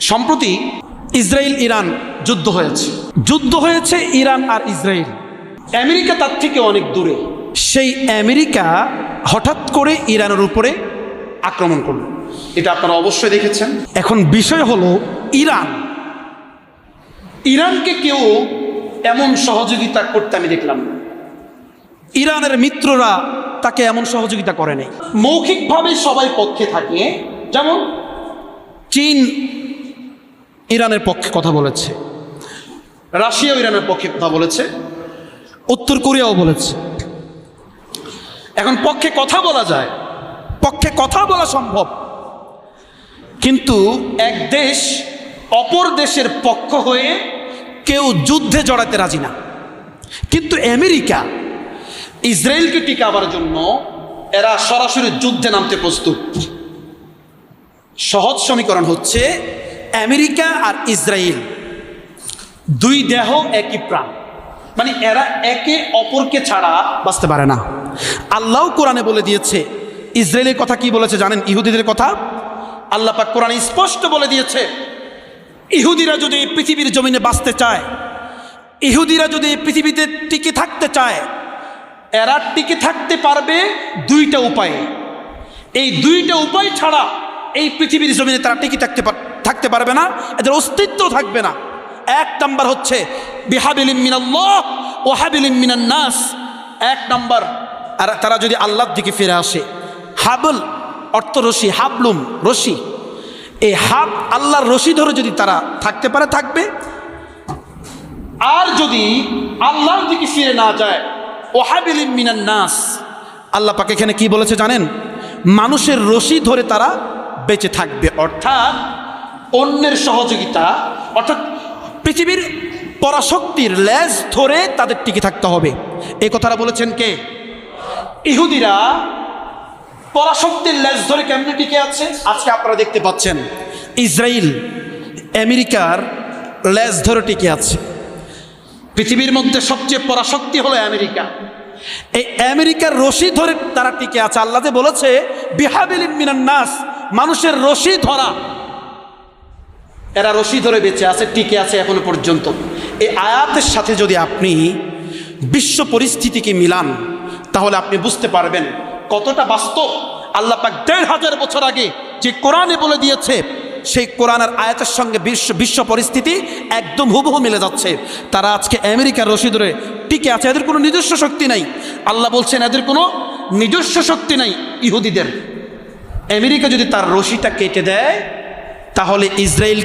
সম্প্রতি Israel, Iran যুদ্ধ হয়েছে। যুদ্ধ হয়েছে ইরান আর ইসরায়েল। আমেরিকা তার থেকে অনেক দূরে। সেই আমেরিকা হঠাৎ করে ইরানের উপরে আক্রমণ করল। এটা আপনারা অবশ্যই দেখেছেন। এখন বিষয় হলো ইরান। ইরানকে কেউ এমন সহযোগিতা করতে আমি দেখলাম ইরানের মিত্ররা তাকে এমন সহযোগিতা করে নাই। মৌখিকভাবে সবাই পক্ষে থাকে। যেমন চীন ইরানের পক্ষে কথা বলেছে। রাশিয়াও ইরানের পক্ষে কথা বলেছে। উত্তর কোরিয়াও বলেছে। এখন পক্ষে কথা বলা যায়। পক্ষে কথা বলা সম্ভব। কিন্তু এক দেশ অপর দেশের পক্ষ হয়ে কেউ যুদ্ধে জড়াতে রাজি না। কিন্তু আমেরিকা ইসরায়েলকে টিকাবার জন্য এরা সরাসরি যুদ্ধে নামতে প্রস্তুত। সহজ সমীকরণ হচ্ছে আমেরিকা আর ইসরায়েল দুই দেহ একই প্রাণ। মানে এরা একে অপরকে ছাড়া বাঁচতে পারে না। আল্লাহ কোরআনে বলে দিয়েছে ইসরায়েলের কথা কি বলেছে জানেন? ইহুদিদের কথা। আল্লাহ পাক কোরআনে স্পষ্ট বলে দিয়েছে, ইহুদিরা যদি এই পৃথিবীর জমিনে বাঁচতে চায়, ইহুদিরা যদি এই পৃথিবীতে টিকে থাকতে চায়, এরা টিকে থাকতে পারবে দুইটা উপায়ে। এই দুইটা উপায় ছাড়া এই পৃথিবীর জমিনে তারা টিকে থাকতে পার- থাকতে পারবে না, এদের অস্তিত্ব থাকবে না। এক নাম্বার হচ্ছে বিহাবিলিম মিনাল্লাহ ও হাবিলিম মিনান নাস। এক নাম্বার, আর তারা যদি আল্লাহর দিকে ফিরে আসে, হাবল অর্থ রশি, হাবলুম, রশি। এই হাব আল্লাহর রশি ধরে যদি তারা থাকতে পারে, থাকবে। আর যদি আল্লাহর দিকে ফিরে না যায় ওহাবিলিম মিনান নাস। আল্লাহ পাক এখানে কি বলেছে জানেন? মানুষের রশি ধরে তারা বেঁচে থাকবে, অর্থাৎ অন্যের সহযোগিতা, অর্থাৎ পৃথিবীর পরাশক্তির লেজ ধরে তাদের টিকে থাকতে হবে। এই কথাটা বলেছেন কে? ইহুদিরা পরাশক্তির লেজ ধরে কেমনে টিকে আছে? আজকে আপনারা দেখতে পাচ্ছেন ইসরায়েল আমেরিকার লেজ ধরে টিকে আছে। পৃথিবীর মধ্যে সবচেয়ে পরাশক্তি হলো আমেরিকা। এই আমেরিকার রশি ধরে তারা টিকে আছে। আল্লাহ বলেছে, বিহাবিলিন মিনান নাস মানুষের রশি ধরা। এরা রশি ধরে বেঁচে আছে, টিকে আছে এখনও পর্যন্ত। এই আয়াতের সাথে যদি আপনি বিশ্ব পরিস্থিতিকে মিলান, তাহলে আপনি বুঝতে পারবেন কতটা বাস্তব। আল্লাহ পাক দেড় হাজার বছর আগে যে কোরআনে বলে দিয়েছে, সেই কোরআনের আয়াতের সঙ্গে বিশ্ব বিশ্ব পরিস্থিতি একদম হুবহু মিলে যাচ্ছে। তারা আজকে আমেরিকার রশি ধরে টিকে আছে, এদের কোনো নিজস্ব শক্তি নাই। আল্লাহ বলছেন, এদের কোনো নিজস্ব শক্তি নাই ইহুদিদের। আমেরিকা যদি তার রশিটা কেটে দেয়, তাহলে ইসরায়েল কি